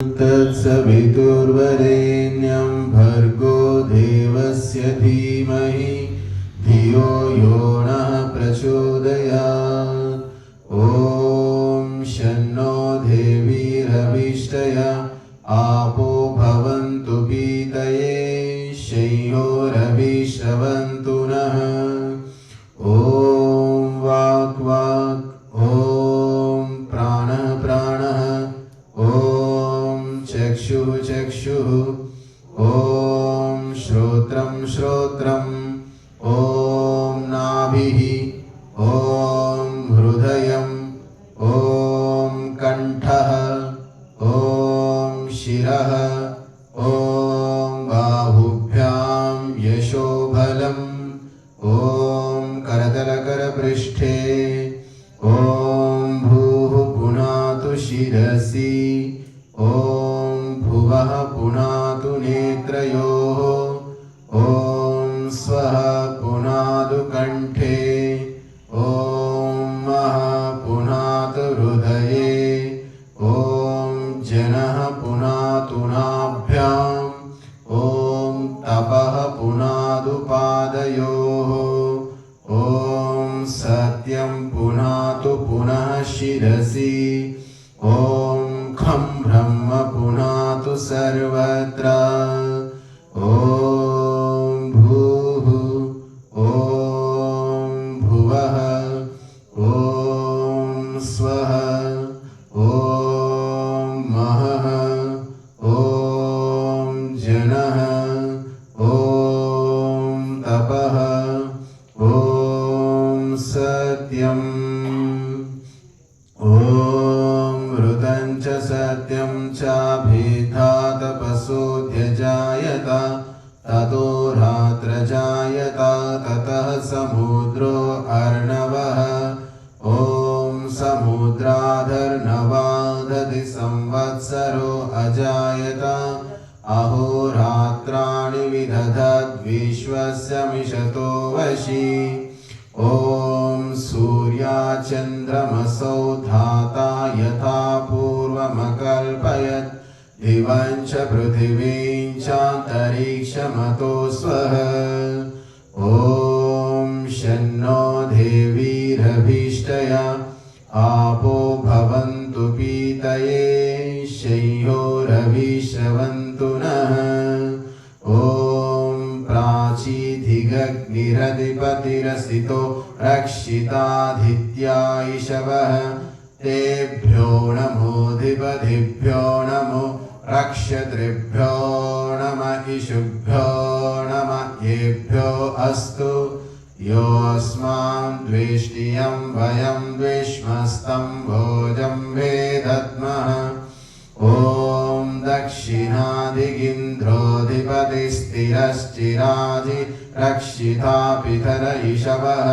तत्सवितुर्वरेण्यं भर्गो देवस्य धीमहि, धियो यो नः प्रचोदयात्। ॐ शन्नो देवीरविष्टय आपो भवन्तु पीतये शंयोरविश्रवन्तु चक्षुः ॐ श्रोत्रं श्रोत्रम् ॐ नाभिः ॐ नेत्रयोः ॐ स्वः पुनातु कण्ठे ॐ महः पुनातु हृदये ॐ जनः पुनातु नाभ्याम् ॐ तपः समुद्रो अर्णवः। ॐ समुद्राधर्नवादधि संवत्सरो अजायत। अहोरात्राणि विदधद्विश्वस्य मिषतो वशी। ॐ सूर्याचन्द्रमसौ धाता यथा पूर्वमकल्पयत्। दिवं च पृथिवीं चान्तरिक्षमतो स्वः। ॐ देवीरभीष्टया आपो भवन्तु पीतये शंयोरभिश्रवन्तु नः। ॐ प्राचीधिगग्निरधिपतिरसितो रक्षिताधित्या इषवः तेभ्यो नमोऽधिपतिभ्यो नमो रक्षतृभ्यो नम इषुभ्यो नम येभ्यो अस्तु। योऽस्मान् द्वेष्टियं वयं द्विष्मस्तं भोजं वेदद्मः ॐ दक्षिणादिगिन्ध्रोऽधिपतिस्थिरश्चिराजि रक्षिता पितर इषवः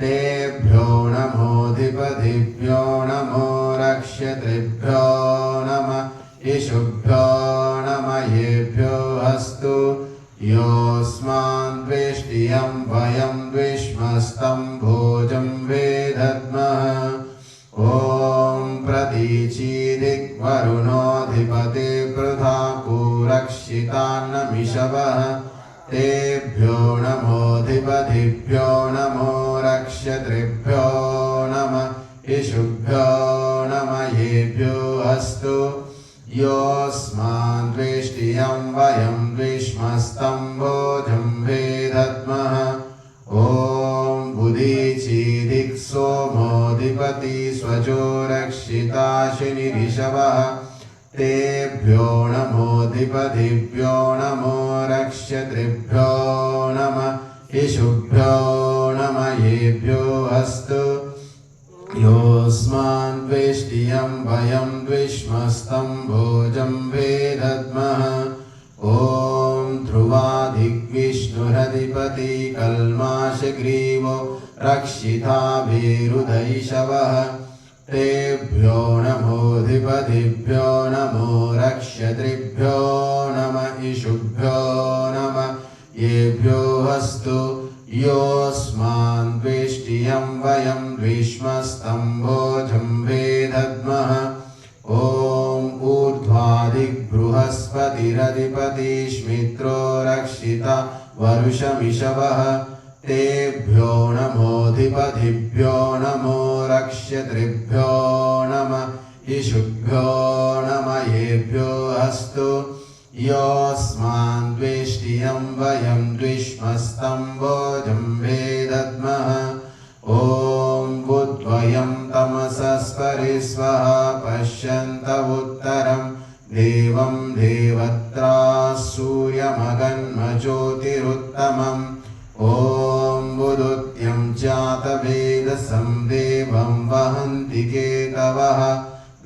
तेभ्यो नमोऽधिपतिभ्यो नमो रक्षतृभ्यो नम इषुभ्यो नम येभ्यो अस्तु योऽस्मान् द्विष्मस्तं भोजं वेदद्मः ॐ प्रतीचीदिग्वरुणोऽधिपते पृथाको रक्षितान्नमिषवः तेभ्यो नमोऽधिपतिभ्यो नमो रक्षतृभ्यो नम इषुभ्यो नम येभ्यो अस्तु योऽस्मान् द्वेष्टियं वयं द्विष्मस्तं भोजं सोमोऽधिपति स्वजो रक्षिता शनिरिषवः तेभ्यो नमोऽधिपतिभ्यो नमो रक्षतृभ्यो नम इषुभ्यो नम येभ्यो अस्तु। योऽस्मान् द्वेष्टियं वयं द्विष्मस्तं भोजं वेदद्मः। ॐ ध्रुवादिग्विष्णुरधिपति कल्माशग्रीवो रक्षिताभिरुदैषवः तेभ्यो नमोऽधिपतिभ्यो नमो रक्षतृभ्यो नम इषुभ्यो नम। येभ्यो अस्तु योऽस्मान् द्वेष्टियं वयं द्विष्मस्तं भोजं वेदद्मः। ॐ ऊर्ध्वादिग्विष्णुरधिपति रक्षिता वरुषमिषवः। तेभ्यो नमोऽधिपतिभ्यो नमो रक्षत्रिभ्यो नम इषुभ्यो नम येभ्यो अस्तु योऽस्मान् द्वेष्टियं वयं द्विष्मस्तं वेदद्मः ॐ बुद्वयं तमसस्परि स्वः पश्यन्त उत्तरं। देवं देवत्रा सूर्यमगन्मज्योतिरुत्तमम्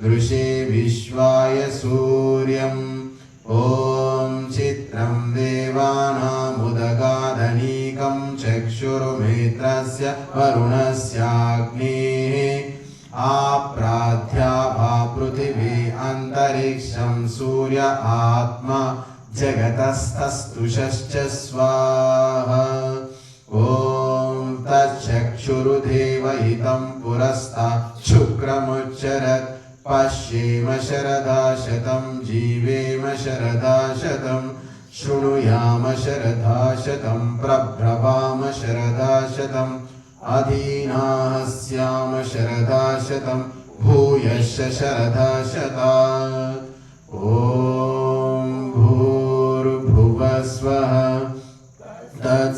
दृशे विश्वाय सूर्यम् ॐ चित्रं देवानामुदगाधनीकं चक्षुर्मेत्रस्य वरुणस्याग्नेः। आप्राध्याभा पृथिवी अन्तरिक्षं सूर्य आत्मा जगतस्तस्तुषश्च स्वाहा। ॐ तच्चक्षुरुदेवहितं पुरस्तात् शुक्रमुच्चरत् पश्येम शरदा शतं जीवेम शरदा शतं शृणुयाम शरदा शतं प्रभ्रवाम शरदा शतम् अधीनाः स्याम शरदा शतं भूयश्च शरदा शता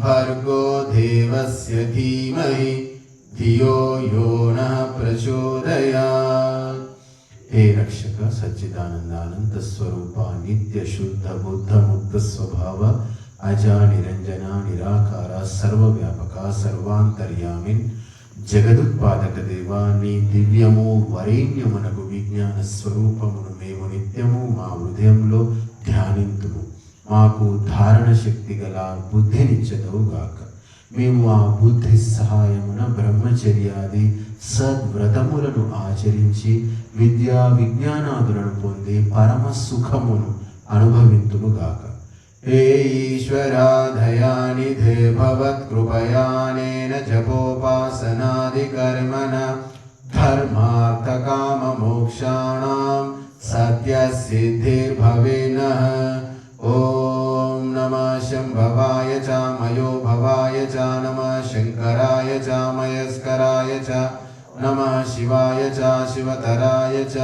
भर्गो देवस्य धीमहि धियो यो नः प्रचोदयात् हे रक्षक सच्चिदानंदानंद स्वरूप नित्य शुद्ध बुद्ध मुक्त स्वभाव अजा निरंजना निराकार सर्वव्यापक सर्वांतर्यामिन జగదుత్పాదక దేవా నీ దివ్యము వరేణ్యమునకు విజ్ఞాన స్వరూపమును మేము నిత్యము మా హృదయంలో ధ్యానింతుము మాకు ధారణ శక్తి గల బుద్ధినిచ్చదవుగాక మేము ఆ బుద్ధి సహాయమున బ్రహ్మచర్యాది సద్వ్రతములను ఆచరించి విద్యా విజ్ఞానాదులను పొంది పరమ సుఖమును అనుభవింతుముగాక हे ईश्वराधयानिधे भवत्कृपयानेन जपोपासनादिकर्मण धर्मार्थकाममोक्षाणां सत्यसिद्धिर्भवे शम्भवाय च मयो भवाय च नमः शङ्कराय च मयस्कराय च नमः शिवाय च शिवतराय च